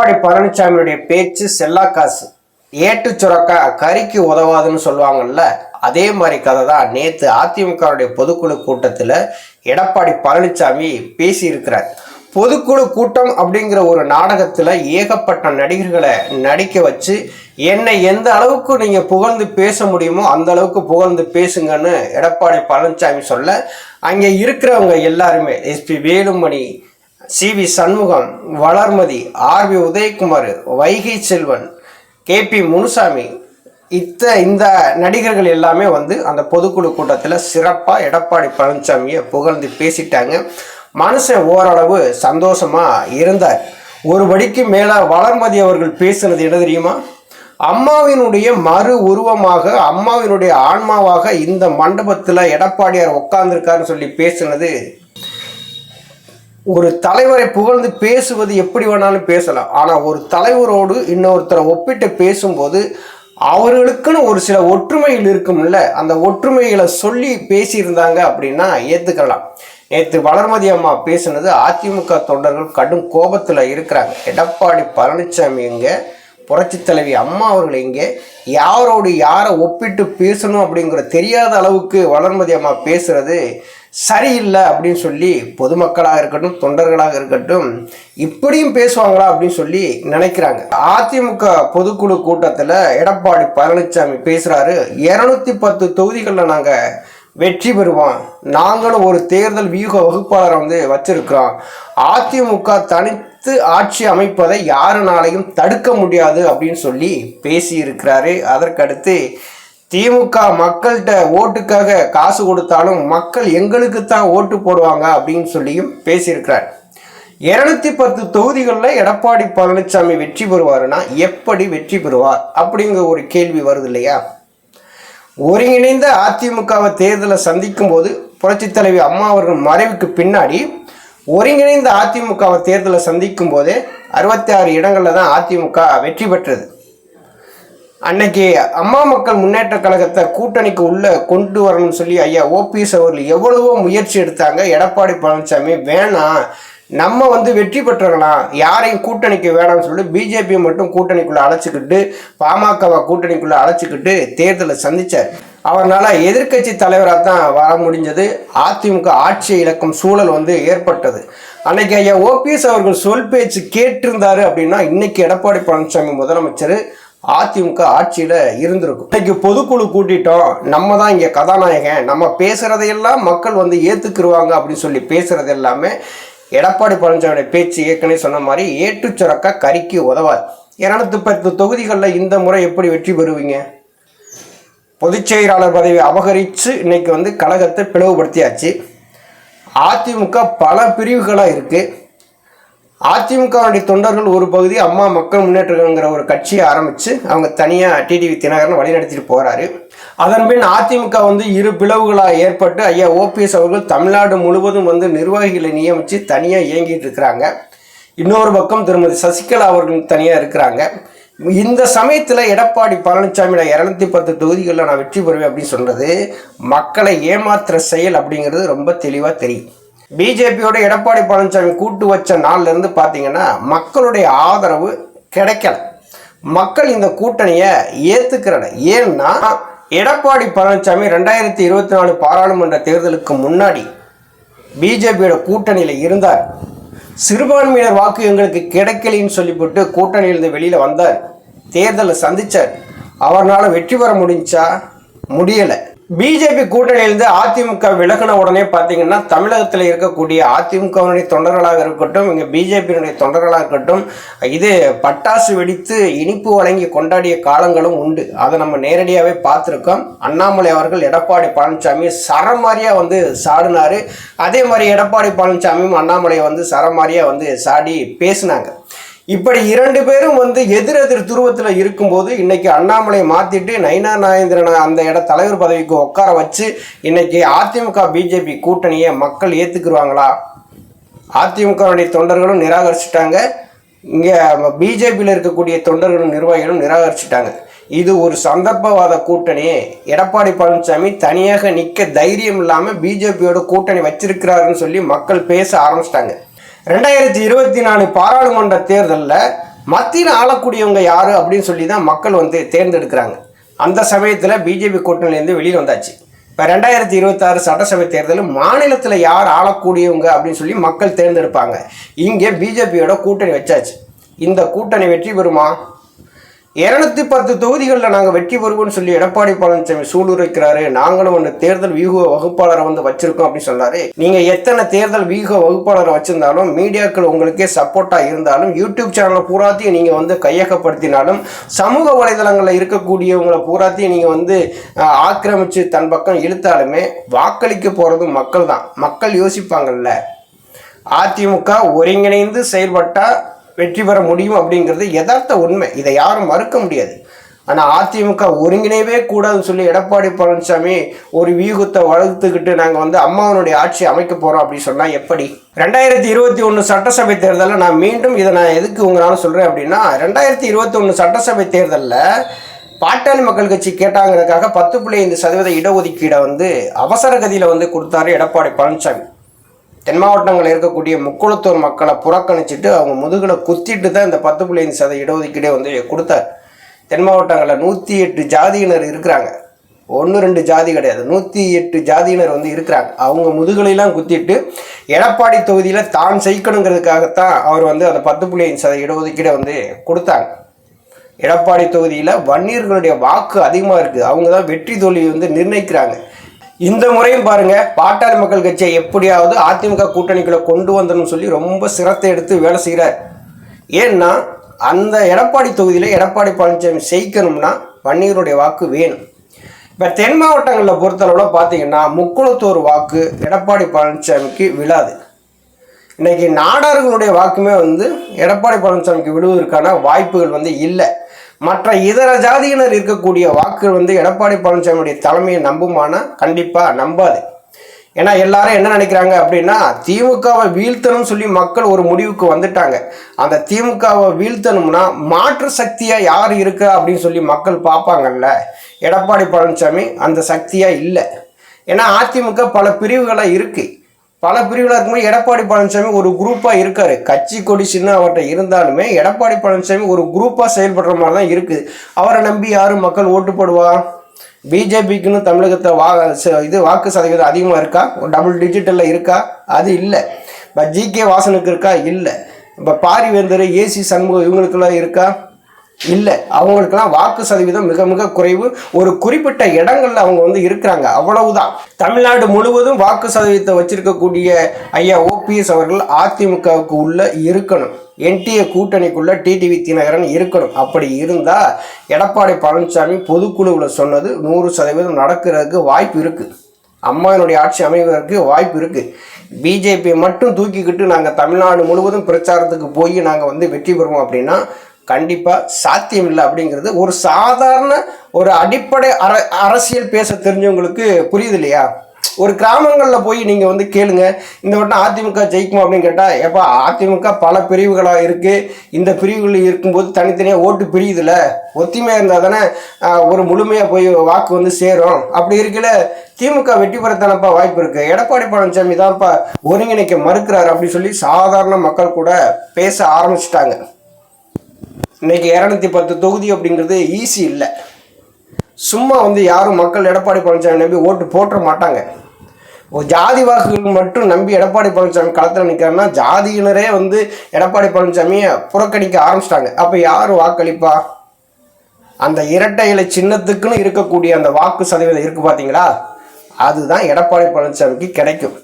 எடப்பாடி பழனிசாமியுடைய பேச்சு செல்லா காசு ஏட்டு சுரக்கா கறிக்கு உதவாதுன்னு சொல்லுவாங்கல்ல அதே மாதிரி கதை தான் நேற்று அதிமுகவுடைய பொதுக்குழு கூட்டத்தில் எடப்பாடி பழனிசாமி பேசியிருக்கிறார். பொதுக்குழு கூட்டம் அப்படிங்கிற ஒரு நாடகத்தில் ஏகப்பட்ட நடிகர்களை நடிக்க வச்சு என்னை எந்த அளவுக்கு நீங்கள் புகழ்ந்து பேச முடியுமோ அந்த அளவுக்கு புகழ்ந்து பேசுங்கன்னு எடப்பாடி பழனிசாமி சொல்ல அங்கே இருக்கிறவங்க எல்லாருமே S P Velumani C V Shanmugam Valarmathi R V Udhayakumar Vaigai Selvan K P Munusamy இத்த இந்த நடிகர்கள் எல்லாமே வந்து அந்த பொதுக்குழு கூட்டத்தில் சிறப்பாக எடப்பாடி பழனிசாமியை புகழ்ந்து பேசிட்டாங்க. மனுஷன் ஓரளவு சந்தோஷமாக இருந்தார். ஒரு படிக்கு மேலே வளர்மதி அவர்கள் பேசுனது என்ன தெரியுமா? அம்மாவினுடைய மறு உருவமாக அம்மாவினுடைய ஆன்மாவாக இந்த மண்டபத்தில் எடப்பாடியார் உட்கார்ந்துருக்காருன்னு சொல்லி பேசுனது ஒரு தலைவரை புகழ்ந்து பேசுவது எப்படி வேணாலும் பேசலாம். ஆனால் ஒரு தலைவரோடு இன்னொருத்தரை ஒப்பிட்டு பேசும்போது அவர்களுக்குன்னு ஒரு சில ஒற்றுமைகள் இருக்கும்ல அந்த ஒற்றுமைகளை சொல்லி பேசியிருந்தாங்க அப்படின்னா ஏற்றுக்கலாம் நேற்று வளர்மதி அம்மா பேசுனது அதிமுக தொண்டர்கள் கடும் கோபத்தில் இருக்கிறாங்க. எடப்பாடி பழனிசாமி இங்கே புரட்சித் தலைவி அம்மா அவர்கள் இங்கே யாரோடு யாரை ஒப்பிட்டு பேசணும் அப்படிங்கிற தெரியாத அளவுக்கு வளர்மதி அம்மா பேசுறது சரியில்லை அப்படின்னு சொல்லி பொதுமக்களாக இருக்கட்டும் தொண்டர்களாக இருக்கட்டும் இப்படியும் பேசுவாங்களா அப்படின்னு சொல்லி நினைக்கிறாங்க. அதிமுக பொதுக்குழு கூட்டத்தில் எடப்பாடி பழனிசாமி பேசுகிறாரு இரநூத்தி பத்து தொகுதிகளில் நாங்கள் வெற்றி பெறுவோம். நாங்களும் ஒரு தேர்தல் வியூக வகுப்பாளரை வந்து வச்சிருக்கிறோம். அதிமுக அடுத்து ஆட்சி அமைப்பதை யாருனாலையும் தடுக்க முடியாது அப்படின்னு சொல்லி பேசியிருக்கிறாரு. அதற்கடுத்து திமுக மக்கள்கிட்ட ஓட்டுக்காக காசு கொடுத்தாலும் மக்கள் எங்களுக்கு தான் ஓட்டு போடுவாங்க அப்படின்னு சொல்லியும் பேசியிருக்கிறார். இருநூத்தி பத்து தொகுதிகளில் எடப்பாடி பழனிசாமி வெற்றி பெறுவாருன்னா எப்படி வெற்றி பெறுவார் அப்படிங்கிற ஒரு கேள்வி வருது இல்லையா? ஒருங்கிணைந்த அதிமுகவை தேர்தலை சந்திக்கும் போது புரட்சித் தலைவி அம்மா அவர்கள் மறைவுக்கு பின்னாடி ஒருங்கிணைந்த அதிமுகவை தேர்தலை சந்திக்கும் போதே அறுபத்தி ஆறு இடங்களில் தான் அதிமுக வெற்றி பெற்றது. அன்னைக்கு அம்மா மக்கள் முன்னேற்ற கழகத்தை கூட்டணிக்கு உள்ள கொண்டு வரணும்னு சொல்லி ஐயா ஓபிஎஸ் அவர்கள் எவ்வளவோ முயற்சி எடுத்தாங்க. எடப்பாடி பழனிசாமி வேணாம் நம்ம வந்து வெற்றி பெற்றவங்களாம் யாரையும் கூட்டணிக்கு வேணாம்னு சொல்லிட்டு பிஜேபி மட்டும் கூட்டணிக்குள்ளே அழைச்சிக்கிட்டு பாமகவை கூட்டணிக்குள்ளே அழைச்சிக்கிட்டு தேர்தலை சந்தித்தார் அவரால் எதிர்க்கட்சி தலைவராக தான் வர முடிஞ்சது. அதிமுக ஆட்சி இழக்கும் சூழல் வந்து ஏற்பட்டது. அன்னைக்கு ஐயா ஓபிஎஸ் அவர்கள் சொல் பேச்சு கேட்டிருந்தாரு அப்படின்னா இன்னைக்கு எடப்பாடி பழனிசாமி முதலமைச்சர் அதிமுக ஆட்சியில் இருந்திருக்கும். இன்னைக்கு பொதுக்குழு கூட்டிட்டோம். நம்ம தான் இங்கே கதாநாயகன். நம்ம பேசுகிறதையெல்லாம் மக்கள் வந்து ஏற்றுக்குருவாங்க அப்படின்னு சொல்லி பேசுகிறது எல்லாமே எடப்பாடி பழனிசாமியோட பேச்சு ஏற்கனவே சொன்ன மாதிரி ஏட்டு சுரக்கா கறிக்கு உதவாது. இரநூத்தி பத்து தொகுதிகளில் இந்த முறை எப்படி வெற்றி பெறுவீங்க? பொதுச் செயலாளர் பதவி அபகரித்து இன்னைக்கு வந்து கழகத்தை பிளவுபடுத்தியாச்சு. அதிமுக பல பிரிவுகளாக இருக்குது அதிமுகவுடைய தொண்டர்கள் ஒரு பகுதி அம்மா மக்கள் முன்னேற்றங்கிற ஒரு கட்சியை ஆரம்பித்து அவங்க தனியாக டிடிவி தினகரன் வழிநடத்திட்டு போகிறாரு அதன்பின் அதிமுக வந்து இரு பிளவுகளாக ஏற்பட்டு ஐயா ஓபிஎஸ் அவர்கள் தமிழ்நாடு முழுவதும் வந்து நிர்வாகிகளை நியமித்து தனியாக இயங்கிட்டு இருக்கிறாங்க. இன்னொரு பக்கம் திருமதி சசிகலா அவர்கள் தனியாக இருக்கிறாங்க. இந்த சமயத்தில் எடப்பாடி பழனிசாமி நான் இரநூத்தி பத்து தொகுதிகளில் நான் வெற்றி பெறுவேன் அப்படின்னு சொல்கிறது மக்களை ஏமாத்துற செயல் அப்படிங்கிறது ரொம்ப தெளிவாக தெரியும். பிஜேபியோட எடப்பாடி பழனிசாமி கூட்டு வச்ச நாள்லேருந்து பார்த்தீங்கன்னா மக்களுடைய ஆதரவு கிடைக்கல. மக்கள் இந்த கூட்டணியை ஏற்றுக்கிறல ஏன்னா எடப்பாடி பழனிசாமி ரெண்டாயிரத்தி இருபத்தி நாலு பாராளுமன்ற தேர்தலுக்கு முன்னாடி பிஜேபியோட கூட்டணியில் இருந்தார். சிறுபான்மையினர் வாக்கு எங்களுக்கு கிடைக்கலைன்னு சொல்லிவிட்டு கூட்டணியிலிருந்து வெளியில் வந்தார். தேர்தலை சந்தித்தார் அவரால் வெற்றி பெற முடிஞ்சா? முடியலை. பிஜேபி கூட்டணியிலிருந்து அதிமுக விலகின உடனே பார்த்தீங்கன்னா தமிழகத்தில் இருக்கக்கூடிய அதிமுகவினுடைய தொண்டர்களாக இருக்கட்டும் இங்கே பிஜேபியினுடைய தொண்டர்களாக இருக்கட்டும் இது பட்டாசு வெடித்து இனிப்பு வழங்கி கொண்டாடிய காலங்களும் உண்டு. அதை நம்ம நேரடியாகவே பார்த்துருக்கோம். அண்ணாமலை அவர்கள் எடப்பாடி பழனிசாமி சரமாரியாக வந்து சாடினாரு. அதே மாதிரி எடப்பாடி பழனிசாமியும் அண்ணாமலையை வந்து சரமாரியாக வந்து சாடி பேசினாங்க. இப்படி இரண்டு பேரும் வந்து எதிரெதிர் துருவத்தில் இருக்கும்போது இன்னைக்கு அண்ணாமலையை மாற்றிட்டு நயினா நாயந்திரனை அந்த இட தலைவர் பதவிக்கு உட்கார வச்சு இன்னைக்கு அதிமுக பிஜேபி கூட்டணியை மக்கள் ஏற்றுக்குருவாங்களா அதிமுகவுடைய தொண்டர்களும் நிராகரிச்சிட்டாங்க. இங்கே பிஜேபியில் இருக்கக்கூடிய தொண்டர்களும் நிர்வாகிகளும் நிராகரிச்சிட்டாங்க. இது ஒரு சந்தர்ப்பவாத கூட்டணி. எடப்பாடி பழனிசாமி தனியாக நிற்க தைரியம் இல்லாமல் பிஜேபியோட கூட்டணி வச்சிருக்கிறாருன்னு சொல்லி மக்கள் பேச ஆரம்பிச்சிட்டாங்க. ரெண்டாயிரத்தி இருபத்தி நாலு பாராளுமன்ற தேர்தலில் மத்தியில் ஆளக்கூடியவங்க யார் அப்படின்னு சொல்லி தான் மக்கள் வந்து தேர்ந்தெடுக்கிறாங்க. அந்த சமயத்தில் பிஜேபி கூட்டணியிலேருந்து வெளியில் வந்தாச்சு. இப்போ ரெண்டாயிரத்தி இருபத்தாறு சட்டசபை தேர்தலில் மாநிலத்தில் யார் ஆளக்கூடியவங்க அப்படின்னு சொல்லி மக்கள் தேர்ந்தெடுப்பாங்க. இங்கே பிஜேபியோட கூட்டணி வச்சாச்சு. இந்த கூட்டணி வெற்றி பெறுமா? இரநூத்தி பத்து தொகுதிகளில் நாங்கள் வெற்றி பெறுவோம்னு சொல்லி எடப்பாடி பழனிசாமி சூளுரைக்கிறாரு. நாங்களும் ஒன்று தேர்தல் வியூக வகுப்பாளரை வந்து வச்சிருக்கோம் அப்படின்னு சொன்னாரு நீங்கள் எத்தனை தேர்தல் வியூக வகுப்பாளரை வச்சிருந்தாலும் மீடியாக்கள் உங்களுக்கே சப்போர்ட்டாக இருந்தாலும் யூடியூப் சேனலை பூராத்தையும் நீங்கள் வந்து கையகப்படுத்தினாலும் சமூக வலைதளங்களில் இருக்கக்கூடியவங்களை பூராத்தையும் நீங்கள் வந்து ஆக்கிரமித்து ஆக்கிரமிச்சு தன் பக்கம் இழுத்தாலுமே வாக்களிக்க போகிறதும் மக்கள் தான் மக்கள் யோசிப்பாங்கல்ல. அதிமுக ஒருங்கிணைந்து செயல்பட்டால் வெற்றி பெற முடியும் அப்படிங்கிறது யதார்த்த உண்மை. இதை யாரும் மறுக்க முடியாது. ஆனால் அதிமுக ஒருங்கிணைவே கூடாதுன்னு சொல்லி எடப்பாடி பழனிசாமி ஒரு வியூகத்தை வளர்த்துக்கிட்டு நாங்கள் வந்து அம்மாவனுடைய ஆட்சி அமைக்க போகிறோம் அப்படின்னு சொன்னால் எப்படி? ரெண்டாயிரத்தி இருபத்தி ஒன்று சட்டசபை தேர்தலில் நான் மீண்டும் இதை நான் எதுக்கு உங்களால சொல்கிறேன் அப்படின்னா ரெண்டாயிரத்தி இருபத்தி ஒன்று சட்டசபை தேர்தலில் பாட்டாளி மக்கள் கட்சி கேட்டாங்கிறதுக்காக பத்து புள்ளி ஐந்து சதவீத இடஒதுக்கீடை வந்து அவசர கதியில் வந்து கொடுத்தாரு எடப்பாடி பழனிசாமி. தென் மாவட்டங்களில் இருக்கக்கூடிய முக்குளத்தூர் மக்களை புறக்கணிச்சிட்டு அவங்க முதுகில் குத்திட்டு தான் இந்த பத்து புள்ளி ஐந்து சதவீத இடஒதுக்கீடே வந்து கொடுத்தார் தென் மாவட்டங்களில் நூற்றி எட்டு ஜாதியினர் இருக்கிறாங்க. ஒன்று ரெண்டு ஜாதி கிடையாது. நூற்றி எட்டு ஜாதியினர் வந்து இருக்கிறாங்க. அவங்க முதுகலையெல்லாம் குத்திட்டு எடப்பாடி தொகுதியில் தான் ஜெயிக்கணுங்கிறதுக்காகத்தான் அவர் வந்து அந்த பத்து புள்ளி ஐந்து சதவீத இடஒதுக்கீடை வந்து கொடுத்தாங்க. எடப்பாடி தொகுதியில் வன்னியர்களுடைய வாக்கு அதிகமாக இருக்குது அவங்க தான் வெற்றி தோல்வி வந்து நிர்ணயிக்கிறாங்க. இந்த முறையும் பாருங்க பாட்டாளி மக்கள் கட்சியை எப்படியாவது அதிமுக கூட்டணிக்குள்ள கொண்டு வந்தணும்னு சொல்லி ரொம்ப சிரத்தை எடுத்து வேலை செய்கிறார் ஏன்னா அந்த எடப்பாடி தொகுதியில் எடப்பாடி பழனிசாமி ஜெயிக்கணும்னா பன்னீருடைய வாக்கு வேணும். இப்போ தென் மாவட்டங்களில் பொறுத்தளவில் பார்த்தீங்கன்னா முக்குளத்தோர் வாக்கு எடப்பாடி பழனிசாமிக்கு விழாது. இன்றைக்கி நாடார்களுடைய வாக்குமே வந்து எடப்பாடி பழனிசாமிக்கு விடுவதற்கான வாய்ப்புகள் வந்து இல்லை. மற்ற இதர ஜாதியினர் இருக்கக்கூடிய வாக்குகள் வந்து எடப்பாடி பழனிசாமியுடைய தலைமையை நம்புமானா? கண்டிப்பாக நம்பாது. ஏன்னா எல்லாரும் என்ன நினைக்கிறாங்க அப்படின்னா திமுகவை வீழ்த்தணும்னு சொல்லி மக்கள் ஒரு முடிவுக்கு வந்துட்டாங்க. அந்த திமுகவை வீழ்த்தணும்னா மாற்று சக்தியாக யார் இருக்கா அப்படின்னு சொல்லி மக்கள் பார்ப்பாங்கல்ல. எடப்பாடி பழனிசாமி அந்த சக்தியாக இல்லை. ஏன்னா அதிமுக பல பிரிவுகளாக இருக்குது பல பிரிவில் இருக்கும்போது எடப்பாடி பழனிசாமி ஒரு குரூப்பாக இருக்காரு. கட்சி கொடி சின்ன அவர்கிட்ட இருந்தாலுமே எடப்பாடி பழனிசாமி ஒரு குரூப்பாக செயல்படுற மாதிரி தான் இருக்குது. அவரை நம்பி யாரும் மக்கள் ஓட்டு போடுவா? பிஜேபிக்குன்னு தமிழகத்தை வா ச- இது வாக்கு சதவீதம் அதிகமாக இருக்கா? ஒரு டபுள் டிஜிட்டலில் இருக்கா? அது இல்லை. இப்போ ஜிகே வாசனுக்கு இருக்கா? இல்லை. இப்போ பாரிவேந்தர் ஏசி சண்முகம் இவங்களுக்கெல்லாம் இருக்கா? இல்லை. அவங்களுக்கெல்லாம் வாக்கு சதவீதம் மிக மிக குறைவு. ஒரு குறிப்பிட்ட இடங்களில் அவங்க வந்து இருக்கிறாங்க. அவ்வளவுதான். தமிழ்நாடு முழுவதும் வாக்கு சதவீதத்தை வச்சிருக்கக்கூடிய ஐயா ஓபிஎஸ் அவர்கள் அதிமுகவுக்கு உள்ள இருக்கணும். என்டிஏ கூட்டணிக்குள்ள டிடிவி தினகரன் இருக்கணும். அப்படி இருந்தால் எடப்பாடி பழனிசாமி பொதுக்குழுவில் சொன்னது நூறு சதவீதம் நடக்கிறதுக்கு வாய்ப்பு இருக்குது அம்மாவினுடைய ஆட்சி அமைவதற்கு வாய்ப்பு இருக்குது பிஜேபி மட்டும் தூக்கிக்கிட்டு நாங்கள் தமிழ்நாடு முழுவதும் பிரச்சாரத்துக்கு போய் நாங்கள் வந்து வெற்றி பெறுவோம் அப்படின்னா கண்டிப்பாக சாத்தியம் இல்லை அப்படிங்கிறது ஒரு சாதாரண ஒரு அடிப்படை அர அரசியல் பேச தெரிஞ்சவங்களுக்கு புரியுது இல்லையா ஒரு கிராமங்களில் போய் நீங்கள் வந்து கேளுங்க இந்த வட்டம் அதிமுக ஜெயிக்குமா அப்படின்னு கேட்டால் ஏப்பா அதிமுக பல பிரிவுகளாக இருக்குது இந்த பிரிவுகள் இருக்கும்போது தனித்தனியாக ஓட்டு பிரியுதுல ஒத்துமையாக இருந்தால் தானே ஒரு முழுமையாக போய் வாக்கு வந்து சேரும். அப்படி இருக்கல திமுக வெற்றி பெறத்தானப்பா வாய்ப்பு இருக்குது எடப்பாடி பழனிசாமி தான்ப்பா ஒருங்கிணைக்க மறுக்கிறார் அப்படின்னு சொல்லி சாதாரண மக்கள் கூட பேச ஆரம்பிச்சிட்டாங்க. இன்றைக்கி இரநூத்தி பத்து தொகுதி அப்படிங்கிறது ஈஸி இல்லை. சும்மா வந்து யாரும் மக்கள் எடப்பாடி பழனிசாமி நம்பி ஓட்டு போட்டுற மாட்டாங்க. ஒரு ஜாதி வாக்குகள் மட்டும் நம்பி எடப்பாடி பழனிசாமி களத்தில் நிற்கிறாருன்னா ஜாதியினரே வந்து எடப்பாடி பழனிசாமியை புறக்கணிக்க ஆரம்பிச்சிட்டாங்க. அப்போ யார் வாக்களிப்பா? அந்த இரட்டை இலை சின்னத்துக்குன்னு இருக்கக்கூடிய அந்த வாக்கு சதவீதம் இருக்குது பார்த்தீங்களா அதுதான் எடப்பாடி பழனிசாமிக்கு கிடைக்கும்.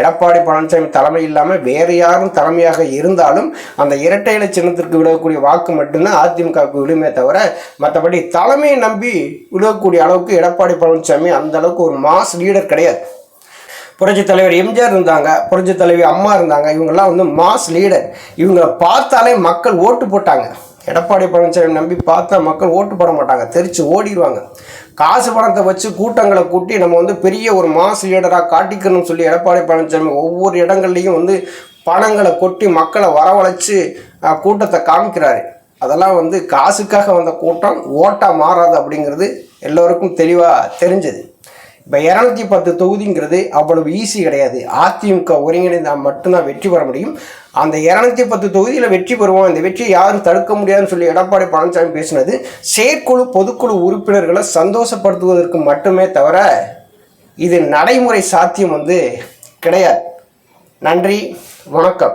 எடப்பாடி பழனிசாமி தலைமை இல்லாமல் வேறு யாரும் தலைமையாக இருந்தாலும் அந்த இரட்டை இலை சின்னத்திற்கு விடக்கூடிய வாக்கு மட்டும்தான் அதிமுகவுக்கு விடுமே தவிர மற்றபடி தலைமையை நம்பி விடக்கூடிய அளவுக்கு எடப்பாடி பழனிசாமி அந்த அளவுக்கு ஒரு மாஸ் லீடர் கிடையாது. புரட்சி தலைவர் எம்ஜிஆர் இருந்தாங்க புரட்சி தலைவி அம்மா இருந்தாங்க இவங்கெல்லாம் வந்து மாஸ் லீடர் இவங்களை பார்த்தாலே மக்கள் ஓட்டு போட்டாங்க. எடப்பாடி பழனிசாமி நம்பி பார்த்தா மக்கள் ஓட்டு போட மாட்டாங்க தெரிச்சு ஓடிடுவாங்க காசு பணத்தை வச்சு கூட்டங்களை கூட்டி நம்ம வந்து பெரிய ஒரு மாஸ் லீடராக காட்டிக்கணும்னு சொல்லி எடப்பாடி பழனிசாமி ஒவ்வொரு இடங்கள்லையும் வந்து பணங்களை கொட்டி மக்களை வரவழைச்சு கூட்டத்தை காமிக்கிறாரு. அதெல்லாம் வந்து காசுக்காக வந்த கூட்டம் ஓட்டாக மாறாது அப்படிங்கிறது எல்லோருக்கும் தெளிவாக தெரிஞ்சது. இப்போ இரநூத்தி பத்து தொகுதிங்கிறது அவ்வளவு ஈஸி கிடையாது. அதிமுக ஒருங்கிணைந்தால் மட்டும்தான் வெற்றி பெற முடியும். அந்த இரநூத்தி பத்து தொகுதியில் வெற்றி பெறுவோம். இந்த வெற்றியை யாரும் தடுக்க முடியாதுன்னு சொல்லி எடப்பாடி பழனிசாமி பேசினது. செயற்குழு பொதுக்குழு உறுப்பினர்களை சந்தோஷப்படுத்துவதற்கு மட்டுமே தவிர இது நடைமுறை சாத்தியம் வந்து கிடையாது. நன்றி. வணக்கம்.